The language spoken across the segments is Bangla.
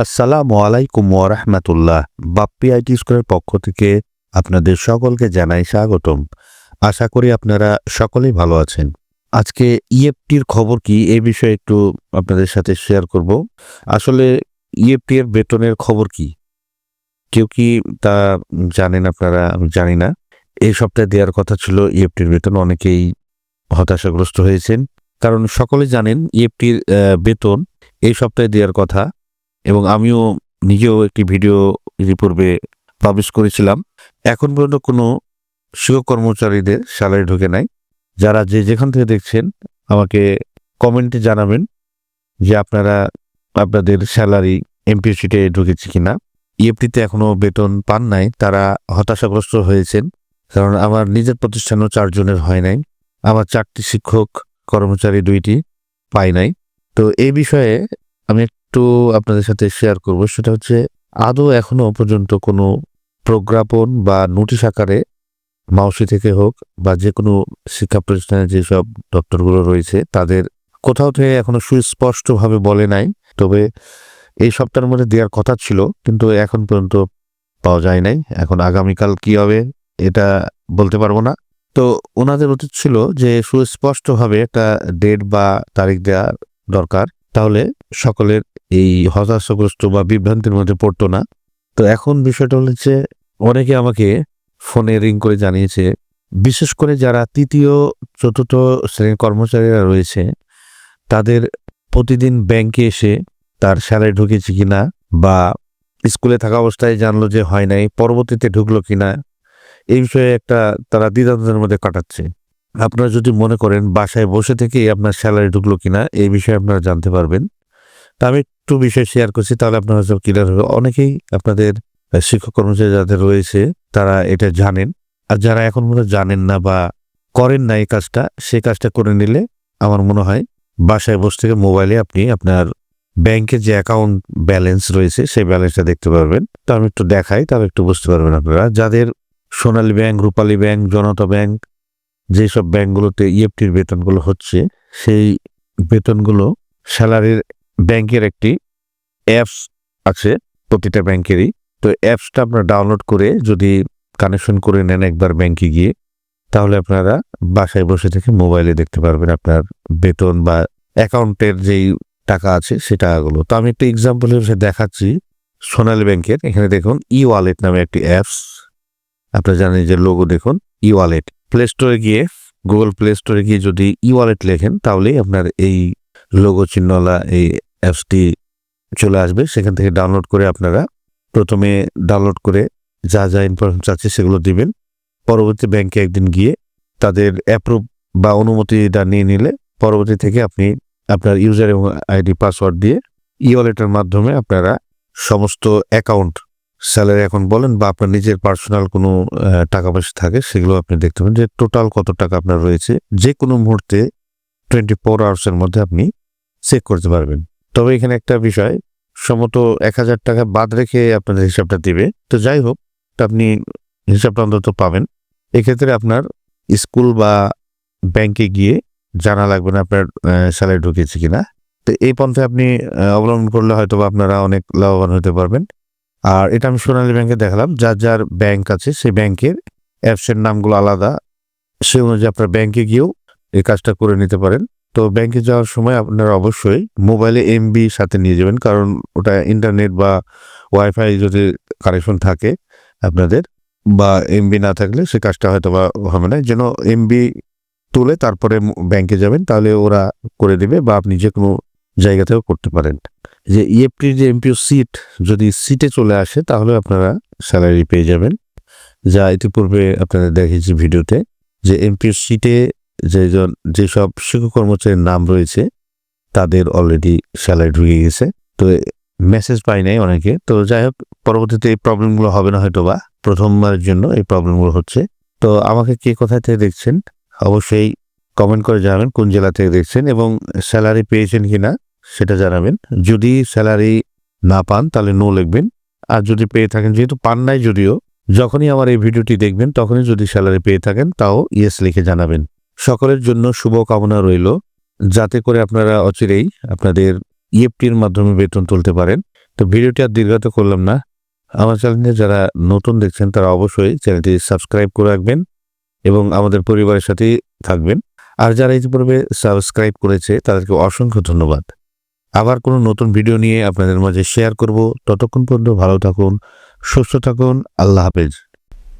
আসসালামু আলাইকুম ওরহমতুল্লাহ বাপ্পি আইটি স্কুলের পক্ষ থেকে আপনাদের সকলকে জানাই স্বাগতম। আশা করি আপনারা সকলেই ভালো আছেন। আজকে ইএফটির খবর কি এই বিষয়ে একটু আপনাদের সাথে শেয়ার করব। আসলে ইএফটি এর বেতনের খবর কি? কেউ কি তা জানেন আপনারা? জানি না। এই সপ্তাহে দেওয়ার কথা ছিল ইএফটির বেতন। অনেকেই হতাশাগ্রস্ত হয়েছেন। কারণ সকলে জানেন ইএফটির বেতন এই সপ্তাহে দেওয়ার কথা। এবং আমিও নিজেও একটি ভিডিও পূর্বে পাবলিশ করেছিলাম। এখন পর্যন্ত কোনো শিক্ষক কর্মচারীদের স্যালারি ঢুকে নাই। যারা যে যেখান থেকে দেখছেন, আমাকে কমেন্টে জানাবেন যে আপনারা আপনাদের স্যালারি এমপিএসিতে ঢুকেছে কিনা। ইএফটিতে এখনও বেতন পান নাই, তারা হতাশাগ্রস্ত হয়েছেন, কারণ আমার নিজের প্রতিষ্ঠানও চারজনের হয় নাই। আমার চারটি শিক্ষক কর্মচারী দুইটি পাই নাই। তো এই বিষয়ে আমি একটু আপনাদের সাথে শেয়ার করব। সেটা হচ্ছে, আদৌ এখনও পর্যন্ত কোনো প্রজ্ঞাপন বা নোটিশ আকারে মাউসি থেকে হোক বা যে কোনো শিক্ষা প্রতিষ্ঠানে যেসব দপ্তরগুলো রয়েছে, তাদের কোথাও থেকে এখনও সুস্পষ্টভাবে বলে নাই। তবে এই সপ্তাহের মধ্যে দেওয়ার কথা ছিল, কিন্তু এখন পর্যন্ত পাওয়া যায় নাই। এখন আগামীকাল কি হবে, এটা বলতে পারব না। তো ওনাদের উচিত ছিল যে সুস্পষ্টভাবে একটা ডেট বা তারিখ দেওয়ার দরকার। তাহলে সকলের এই হতাশাগ্রস্ত বা বিভ্রান্তির মধ্যে পড়তো না। তো এখন বিষয়টা হচ্ছে অনেকে আমাকে ফোনে রিং করে জানিয়েছে, বিশেষ করে যারা তৃতীয়, চতুর্থ শ্রেণির কর্মচারীরা রয়েছে, তাদের প্রতিদিন ব্যাংকে এসে তার স্যালারি ঢুকেছে কিনা বা স্কুলে থাকা অবস্থায় জানলো যে হয় নাই, পরবর্তীতে ঢুকলো কিনা, এই বিষয়ে একটা তারা দ্বিধাদ্বন্দ্বের মধ্যে কাটাচ্ছে। আপনারা যদি মনে করেন বাসায় বসে থেকে আপনার স্যালারি ঢুকলো কিনা, এই বিষয়ে আপনারা জানতে পারবেন। তা আমি একটু বিষয় শেয়ার করছি, তাহলে আপনারা সব ক্লিয়ার হবে। অনেকেই আপনাদের শিক্ষক কর্মচারী যাদের রয়েছে, তারা এটা জানেন। আর যারা এখন মনে জানেন না বা করেন না এই কাজটা, সেই কাজটা করে নিলে আমার মনে হয় বাসায় বসে থেকে মোবাইলে আপনি আপনার ব্যাংকের যে অ্যাকাউন্ট ব্যালেন্স রয়েছে, সেই ব্যালেন্সটা দেখতে পারবেন। তো আমি একটু দেখাই, তাহলে একটু বুঝতে পারবেন আপনারা। যাদের Sonali bank Rupali bank Janata bank যেসব ব্যাংকগুলোতে ইএফটির বেতনগুলো হচ্ছে, সেই বেতনগুলো স্যালারির ব্যাংকের একটি অ্যাপস আছে, প্রতিটা ব্যাংকেরই। তো অ্যাপসটা আপনারা ডাউনলোড করে যদি কানেকশন করে নেন একবার ব্যাংকে গিয়ে, তাহলে আপনারা বাসায় বসে থেকে মোবাইলে দেখতে পারবেন আপনার বেতন বা অ্যাকাউন্টের যেই টাকা আছে, সে টাকাগুলো। তো আমি একটা এক্সাম্পল হিসেবে দেখাচ্ছি, সোনালী ব্যাংকের। এখানে দেখুন ই ওয়ালেট নামে একটি অ্যাপস আপনারা জানেন যে লোগো দেখুন ই ওয়ালেট প্লে স্টোরে গিয়ে গুগল প্লে স্টোরে গিয়ে যদি ই ওয়ালেট লেখেন, তাহলেই আপনার এই লোগো চিহ্নওয়ালা এই অ্যাপসটি চলে আসবে। সেখান থেকে ডাউনলোড করে আপনারা প্রথমে ডাউনলোড করে যা যা ইনফরমেশন চাচ্ছে সেগুলো দিবেন। পরবর্তী ব্যাংকে একদিন গিয়ে তাদের অ্যাপ্রুভ বা অনুমতিটা নিয়ে নিলে, পরবর্তী থেকে আপনি আপনার ইউজার এবং আইডি পাসওয়ার্ড দিয়ে ই ওয়ালেটের মাধ্যমে আপনারা সমস্ত অ্যাকাউন্ট স্যালারি এখন বলেন বা আপনার নিজের পার্সোনাল কোনো টাকা পয়সা থাকে, সেগুলো আপনি দেখতে পাবেন যে টোটাল কত টাকা আপনার রয়েছে যে কোনো মুহূর্তে টোয়েন্টি ফোর আওয়ার্সের মধ্যে আপনি চেক করতে পারবেন। তবে এখানে একটা বিষয় সমত এক হাজার টাকা বাদ রেখে আপনাদের হিসাবটা দিবে। তো যাই হোক আপনি হিসাবটা অন্তত পাবেন। এক্ষেত্রে আপনার স্কুল বা ব্যাংকে গিয়ে জানা লাগবে না আপনার স্যালারি ঢুকিয়েছে কিনা। তো এই পন্থে আপনি অবলম্বন করলে হয়তো আপনারা অনেক লাভবান হতে পারবেন। আর এটা আমি সোনালী ব্যাংকে দেখালাম, যার যার ব্যাংক আছে সেই ব্যাংকের অ্যাপসের নামগুলো আলাদা। সে অনুযায়ী আপনার ব্যাংকে গিয়েও এই কাজটা করে নিতে পারেন। তো ব্যাংকে যাওয়ার সময় আপনারা অবশ্যই মোবাইলে এমবি সাথে নিয়ে যাবেন, কারণ ওটা ইন্টারনেট বা ওয়াইফাই যদি কানেকশন থাকে আপনাদের বা এমবি না থাকলে সে কাজটা হয়তো বা হবে না। যেন এমবি তুলে তারপরে ব্যাংকে যাবেন, তাহলে ওরা করে দেবে বা আপনি যে কোনো জায়গাতেও করতে পারেন। যে ইএফটির যে এমপিও সিট যদি সিটে চলে আসে, তাহলে আপনারা স্যালারি পেয়ে যাবেন। যা ইতিপূর্বে আপনাদের দেখেছি ভিডিওতে যে এমপিও সিটে যেজন যেসব শিক্ষক কর্মচারীর নাম রয়েছে, তাদের অলরেডি স্যালারি ঢুকে গেছে। তো মেসেজ পাই নাই অনেকে। তো যাই হোক, পরবর্তীতে এই প্রবলেমগুলো হবে না হয়তো বা প্রথমবারের জন্য এই প্রবলেমগুলো হচ্ছে। তো আমাকে কে কোথায় থেকে দেখছেন, অবশ্যই কমেন্ট করে জানাবেন কোন জেলা থেকে দেখছেন এবং স্যালারি পেয়েছেন কিনা। সেটা জানাবেন। যদি স্যালারি না পান, তাহলে নো লিখবেন। আর যদি পেয়ে থাকেন, যেহেতু পান নাই যদিও, যখনই আমার এই ভিডিওটি দেখবেন, তখনই যদি স্যালারি পেয়ে থাকেন, তাও ইয়েস লিখে জানাবেন। সকলের জন্য শুভ কামনা রইল। যাতে করে আপনারা অচিরেই আপনাদের ইএফটির মাধ্যমে বেতন তুলতে পারেন। তো ভিডিওটি আর দীর্ঘত করলাম না। আমার চ্যানেলে যারা নতুন দেখছেন, তারা অবশ্যই চ্যানেলটি সাবস্ক্রাইব করে রাখবেন এবং আমাদের পরিবারের সাথেই থাকবেন। আর যারা ইতিপূর্বে সাবস্ক্রাইব করেছে, তাদেরকে অসংখ্য ধন্যবাদ। আবার কোনো নতুন ভিডিও নিয়ে আপনাদের মাঝে শেয়ার করব। ততক্ষণ পর্যন্ত ভালো থাকুন, সুস্থ থাকুন, আল্লাহ হাফেজ।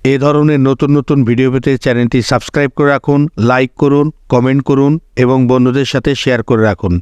এ ধরনের নতুন নতুন ভিডিও পেতে চ্যানেলটি সাবস্ক্রাইব করে রাখুন লাইক করুন কমেন্ট করুন এবং বন্ধুদের সাথে শেয়ার করে রাখুন।